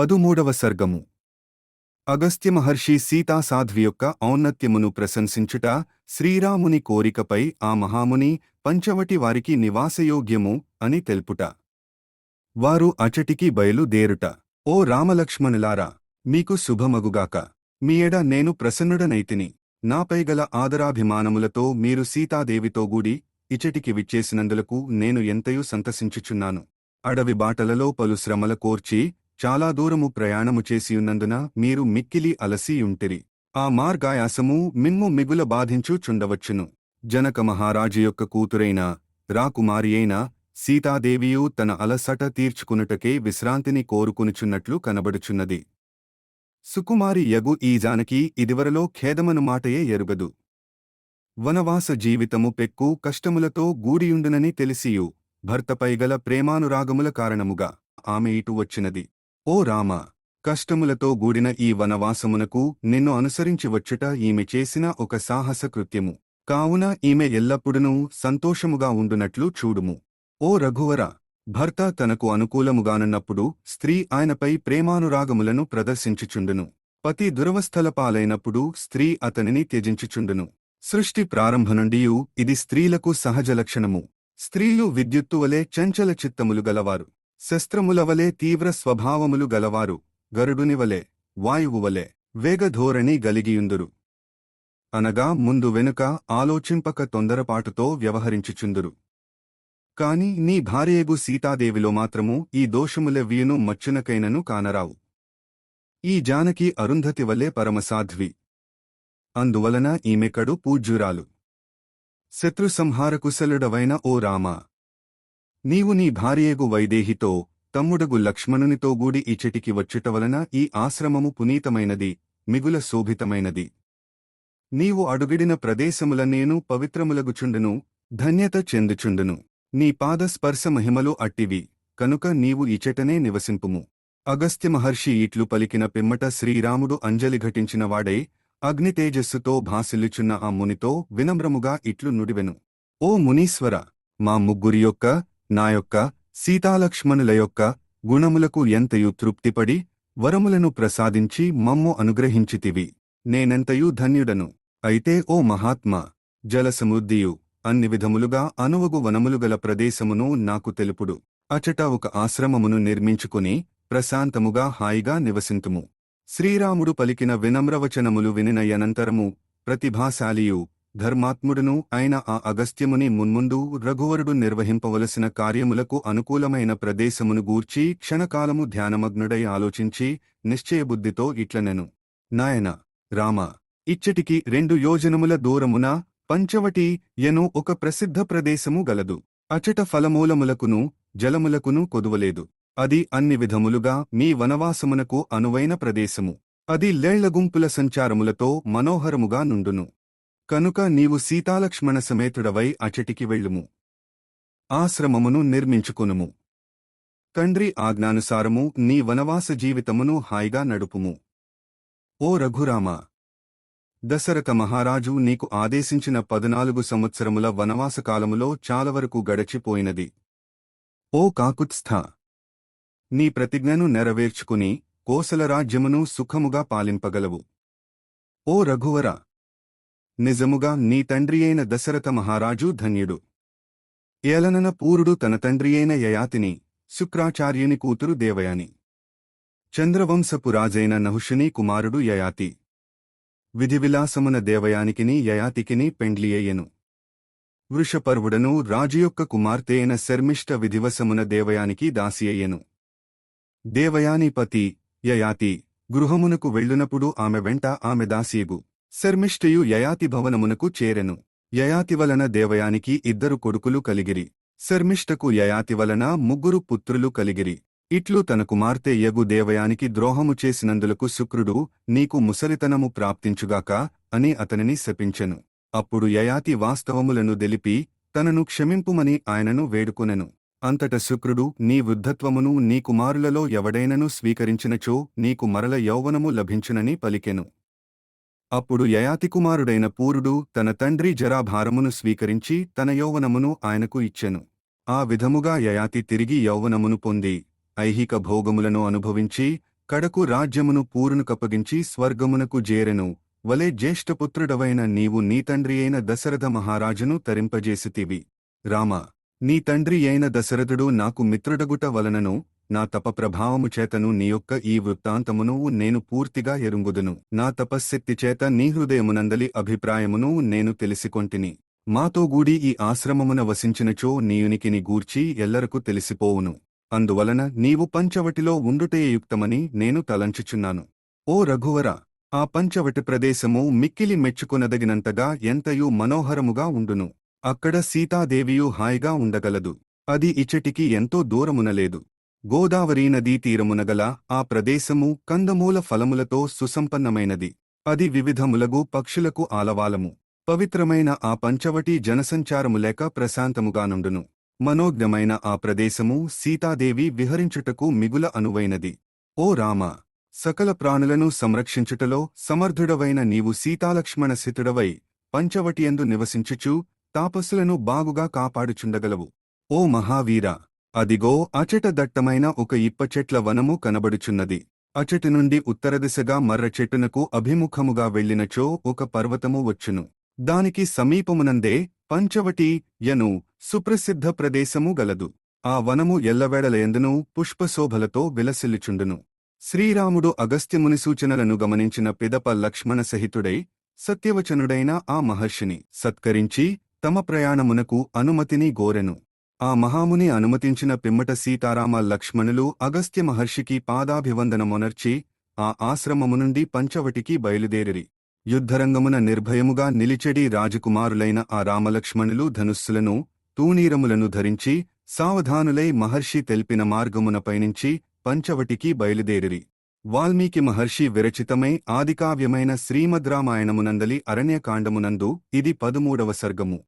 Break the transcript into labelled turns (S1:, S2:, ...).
S1: పదుమూడవ సర్గము. అగస్త్య మహర్షి సీతా సాధ్వి యొక్క ఔన్నత్యమును ప్రశంసించుట శ్రీరాముని కోరికపై ఆ మహాముని పంచవటి వారికి నివాసయోగ్యము అని తెలుపుట. వారు అచటికి బయలుదేరుట. ఓ రామలక్ష్మణులారా మీకు శుభమగుగాక. మీయడ నేను ప్రసన్నుడనైతిని. నాపై గల ఆదరాభిమానములతో మీరు సీతాదేవితో గూడి ఇచటికి విచ్చేసినందులకు నేను ఎంతయూ సంతసించుచున్నాను. అడవి బాటలలో పలు శ్రమల కోర్చి చాలా దూరము ప్రయాణము చేసియున్నందున మీరు మిక్కిలి అలసియుంటిరి. ఆ మార్గాయాసము మిమ్ము మిగుల బాధించుచుండవచ్చును జనక మహారాజు యొక్క కూతురైన రాకుమారి అయిన సీతాదేవియు తన అలసట తీర్చుకునుటకే విశ్రాంతిని కోరుకునుచున్నట్లు కనబడుచున్నది. సుకుమారి యగు ఈ జానకి ఇదివరలో ఖేదమను మాటయే ఎరుగదు. వనవాస జీవితము పెక్కు కష్టములతో గూడియుండునని తెలిసియు. భర్తపై గల ప్రేమానురాగముల కారణముగా ఆమె ఇటు వచ్చినది. ఓ రామ కష్టములతో గూడిన ఈ వనవాసమునకు నిన్ను అనుసరించి వచ్చుట ఈమె చేసిన ఒక సాహస కృత్యము. కావున ఈమె ఎల్లప్పుడునూ సంతోషముగా ఉండునట్లు చూడుము. ఓ రఘువర భర్త తనకు అనుకూలముగానున్నప్పుడు స్త్రీ ఆయనపై ప్రేమానురాగములను ప్రదర్శించుచుండును. పతి దురవస్థలపాలైనప్పుడు స్త్రీ అతనిని త్యజించుచుండును. సృష్టి ప్రారంభ నుండియూ ఇది స్త్రీలకు సహజ లక్షణము. స్త్రీలు విద్యుత్తు వలె చంచల చిత్తములు గలవారు. శస్త్రములవలే తీవ్ర స్వభావములు గలవారు గరుడుని వలె వేగధోరణి గలిగియుందురు. అనగా ముందు వెనుక ఆలోచింపక తొందరపాటుతో వ్యవహరించుచుందురు. కాని నీ భార్యేగు సీతాదేవిలో మాత్రము ఈ దోషములెవ్వియును మచ్చునకైనను కానరావు. ఈ జానకి అరుంధతి వలె పరమసాధ్వి. అందువలన ఈమెకడు పూజ్యురాలు. శత్రుసంహారకుశలుడవైన ఓ రామా. నీవు నీ భార్యేగు వైదేహితో తమ్ముడగు లక్ష్మణునితో గూడి ఇచటికి వచ్చుట వలన ఈ ఆశ్రమము పునీతమైనది మిగుల శోభితమైనది. నీవు అడుగిడిన ప్రదేశముల నేను పవిత్రములగుచుండును ధన్యత చెందుచుండును. నీ పాదస్పర్శ మహిమలు అట్టివి కనుక నీవు ఇచటనే నివసింపుము. అగస్త్య మహర్షి ఇట్లు పలికిన పిమ్మట శ్రీరాముడు అంజలి ఘటించినవాడై అగ్నితేజస్సుతో భాసిల్లుచున్న ఆ మునితో వినమ్రముగా ఇట్లు నుడివెను. ఓ మునీశ్వర మా ముగ్గురి యొక్క నా యొక్క సీతాలక్ష్మణుల యొక్క గుణములకు ఎంతయు తృప్తిపడి వరములను ప్రసాదించి మమ్ము అనుగ్రహించితివి. నేనెంతయు ధన్యుడను. అయితే ఓ మహాత్మా జలసముద్దియు అన్ని విధములుగా అనువగు వనములుగల ప్రదేశమును నాకు తెలుపుడు. అచట ఒక ఆశ్రమమును నిర్మించుకుని ప్రశాంతముగా హాయిగా నివసింతుము. శ్రీరాముడు పలికిన వినమ్రవచనములు వినినయనంతరము ప్రతిభాశాలియు ధర్మాత్ముడును అయిన ఆ అగస్త్యముని మున్ముందు రఘువరుడు నిర్వహింపవలసిన కార్యములకు అనుకూలమైన ప్రదేశమును గూర్చి క్షణకాలము ధ్యానమగ్నుడై ఆలోచించి నిశ్చయబుద్ధితో ఇట్లనెను. నాయన రామ ఇచ్చటికి రెండు యోజనముల దూరమున పంచవటి ఎను ఒక ప్రసిద్ధ ప్రదేశము గలదు. అచట ఫలమూలములకును జలములకును కొదువలేదు. అది అన్ని విధములుగా మీ వనవాసమునకు అనువైన ప్రదేశము. అది లేళ్ళగుంపుల సంచారములతో మనోహరముగా నుండును. కనుక నీవు సీతాలక్ష్మణ సమేతుడవై అచటికి వెళ్ళుము. ఆశ్రమమును నిర్మించుకునుము. తండ్రి ఆజ్ఞానుసారము నీ వనవాస జీవితమును హాయిగా నడుపుము. ఓ రఘురామ! దశరథ మహారాజు నీకు ఆదేశించిన పదునాలుగు సంవత్సరముల వనవాసకాలములో చాలవరకు గడచిపోయినది. ఓ కాకుత్స్థ! నీ ప్రతిజ్ఞను నెరవేర్చుకుని కోసల రాజ్యమును సుఖముగా పాలింపగలవు. ఓ రఘువర! నిజముగా నీ తండ్రియైన దశరథ మహారాజు ధన్యుడు. ఏలనన పూరుడు తన తండ్రియైన యయాతిని శుక్రాచార్యుని కూతురు దేవయాని. చంద్రవంశపు రాజైన నహుషుని కుమారుడు యయాతి. విధివిలాసమున దేవయానికిని యయాతికిని పెండ్లియ్యను వృషపర్వుడను రాజు యొక్క కుమార్తె అయిన శర్మిష్ట విధివశమున దేవయానికి దాసియ్యను దేవయాని పతి యయాతి గృహమునకు వెళ్ళునప్పుడు ఆమె వెంట ఆమె దాసియగు శర్మిష్ఠయు యయాతి భవనమునకు చేరెను. యయాతివలన దేవయానికి ఇద్దరు కొడుకులు కలిగిరి. శర్మిష్ఠకు యయాతి వలన ముగ్గురు పుత్రులు కలిగిరి. ఇట్లు తన కుమార్తె యగు దేవయానికి ద్రోహము చేసినందులకు శుక్రుడు నీకు ముసలితనము ప్రాప్తించుగాక అని అతనిని శపించెను. అప్పుడు యయాతి వాస్తవములను దెలిపి తనను క్షమింపుమని ఆయనను వేడుకొనెను. అంతట శుక్రుడు నీ వృద్ధత్వమును నీ కుమారులలో ఎవడైనను స్వీకరించినచో నీకు మరల యౌవనము లభించునని పలికెను. అప్పుడు యయాతికుమారుడైన పూరుడు తన తండ్రి జరాభారమును స్వీకరించి తన యౌవనమును ఆయనకు ఇచ్చెను. ఆ విధముగా యయాతి తిరిగి యౌవనమును పొంది ఐహిక భోగములను అనుభవించి కడకు రాజ్యమును పూరును కప్పగించి స్వర్గమునకు జేరెను వలె జ్యేష్ఠపుత్రుడవైన నీవు నీ తండ్రి అయిన దశరథ మహారాజును తరింపజేసితివి. రామ నీ తండ్రి అయిన దశరథుడు నాకు మిత్రుడగుట వలనను నా తప ప్రభావము చేతను నీ యొక్క ఈ వృత్తాంతమును నేను పూర్తిగా ఎరుంగుదును. నా తపశ్శక్తి చేత నీ హృదయమునందలి అభిప్రాయమును నేను తెలిసికొంటిని. మాతో గూడి ఈ ఆశ్రమమున వసించినచో నీయునికిని గూర్చి ఎల్లరకు తెలిసిపోవును. అందువలన నీవు పంచవటిలో ఉండుటే యుక్తమని నేను తలంచుచున్నాను. ఓ రఘువర ఆ పంచవటి ప్రదేశము మిక్కిలి మెచ్చుకొనదగినంతగా ఎంతయూ మనోహరముగా ఉండును. అక్కడ సీతాదేవియు హాయిగా ఉండగలదు. అది ఇచ్చటికి ఎంతో దూరమునలేదు గోదావరి నదీ తీరమునగల ఆ ప్రదేశము కందమూల ఫలములతో సుసంపన్నమైనది. అది వివిధములగు పక్షులకు ఆలవాలము. పవిత్రమైన ఆ పంచవటి జనసంచారము లేక ప్రశాంతముగానుండును మనోజ్ఞమైన ఆ ప్రదేశము సీతాదేవి విహరించుటకు మిగుల అనువైనది. ఓ రామ! సకల ప్రాణులను సంరక్షించుటలో సమర్థుడవైన నీవు సీతాలక్ష్మణ సితుడవై పంచవటియందు నివసించుచు తాపస్సులను బాగుగా కాపాడుచుండగలవు. ఓ మహావీర! అదిగో అచట దట్టమైన ఒక ఇప్పచెట్ల వనము కనబడుచున్నది. అచటి నుండి ఉత్తర దిశగా మర్ర చెట్టునకు అభిముఖముగా వెళ్ళినచో ఒక పర్వతము వచ్చును. దానికి సమీపమునందే పంచవటి యను సుప్రసిద్ధ ప్రదేశము గలదు. ఆ వనము ఎల్లవేళలయందునూ పుష్పశోభలతో విలసిల్లుచుండును. శ్రీరాముడు అగస్త్యముని సూచనలను గమనించిన పిదప లక్ష్మణ సహితుడై సత్యవచనుడైన ఆ మహర్షిని సత్కరించి తమ ప్రయాణమునకు అనుమతిని గోరెను. ఆ మహాముని అనుమతించిన పిమ్మట సీతారామ లక్ష్మణులు అగస్త్య మహర్షికి పాదాభివందనమొనర్చి ఆ ఆశ్రమము నుండి పంచవటికి బయలుదేరిరి. యుద్ధరంగమున నిర్భయముగా నిలిచెడి రాజకుమారులైన ఆ రామలక్ష్మణులు ధనుస్సులను తూణీరములను ధరించి సావధానులై మహర్షి తెల్పిన మార్గమున పయనించి పంచవటికి బయలుదేరిరి. వాల్మీకి మహర్షి విరచితమై ఆదికావ్యమైన శ్రీమద్రామాయణమునందలి అరణ్యకాండమునందు ఇది పదుమూడవ సర్గము.